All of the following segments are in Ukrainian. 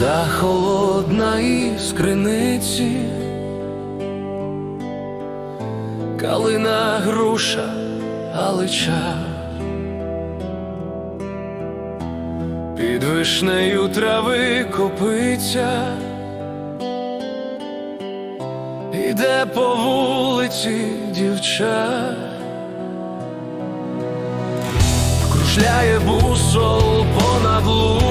Вода холодна із криниці, калина груша, галича. Під вишнею трави копиця, іде по вулиці дівча, кружляє бусол понад лугом,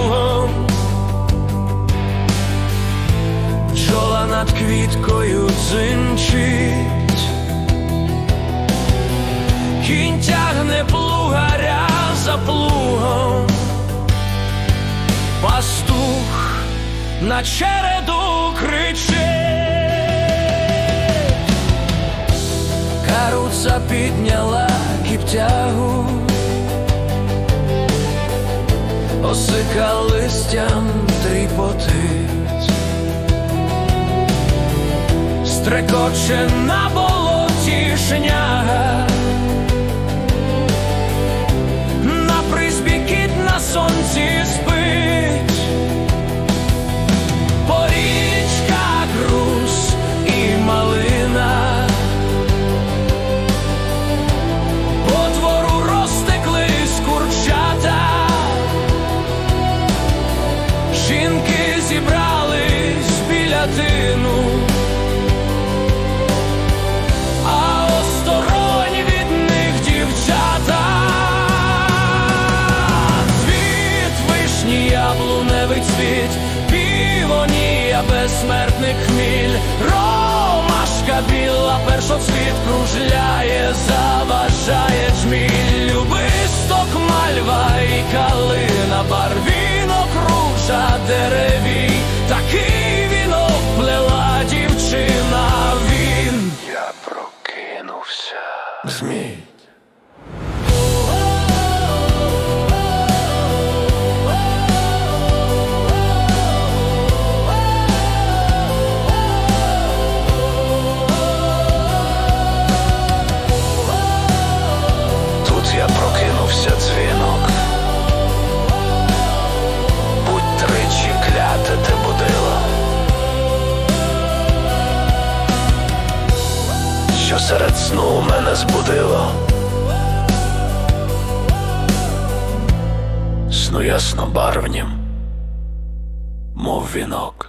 дзинчить, кінь тягне плугаря за плугом. Пастух на череду кричить, Каруца підняла кіптягу, осика листям тріпотить, стрекоче на болоті шняга. На призбі кіт на сонці спить, порічка, груз і малина, по двору розтеклись курчата, жінки зібрались біля тину. Безсмертний хміль Ромашка біла, першоцвіт кружляє, заважає джміль Любисток, мальва і калина Барвінок, ружа, деревій Такий вінок плела дівчина Він Я прокинувся. Змій. Що серед сну мене збудило. Сну барвнім, мов вінок.